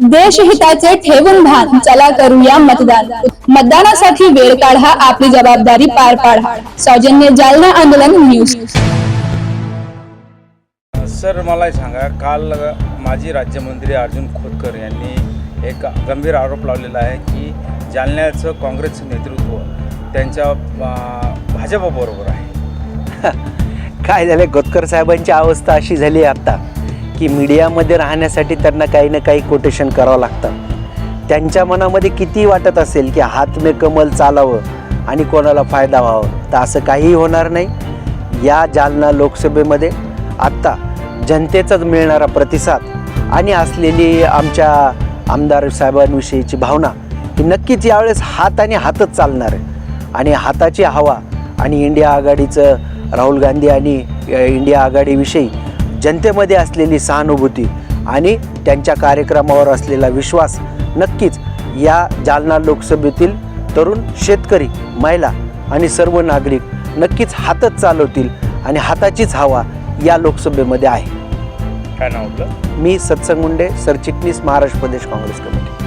देशहिताचे ठेवून भान. चला करूया मतदान. मतदानासाठी वेळ काढा आपली जबाबदारी पार पाडा. सौजन्य जालना आंदोलन न्यूज. सर मला सांगा. काल माजी राज्यमंत्री अर्जुन खोतकर यांनी एक गंभीर आरोप लावलेला आहे की जालन्याचं काँग्रेसचं नेतृत्व त्यांच्या भाजपबरोबर आहे. काय झालं? खोतकर साहेबांची अवस्था अशी झाली आहे आत्ता की मीडियामध्ये राहण्यासाठी त्यांना काही ना काही कोटेशन करावं लागतं. त्यांच्या मनामध्ये किती वाटत असेल की हात मे कमल चालावं आणि कोणाला फायदा व्हावं? तर असं काहीही होणार नाही. या जालना लोकसभेमध्ये आत्ता जनतेचाच मिळणारा प्रतिसाद आणि असलेली आमच्या आमदार साहेबांविषयीची भावना ही नक्कीच यावेळेस हात आणि हातच चालणार आहे. आणि हाताची हवा आणि इंडिया आघाडीचं राहुल गांधी आणि इंडिया आघाडीविषयी जनतेमध्ये असलेली सहानुभूती आणि त्यांच्या कार्यक्रमावर असलेला विश्वास नक्कीच या जालना लोकसभेतील तरुण शेतकरी महिला आणि सर्व नागरिक नक्कीच हातच चालवतील आणि हाताचीच हवा या लोकसभेमध्ये आहे. काय नाव मी सत्संग मुंडे सरचिटणीस महाराष्ट्र प्रदेश काँग्रेस कमिटी.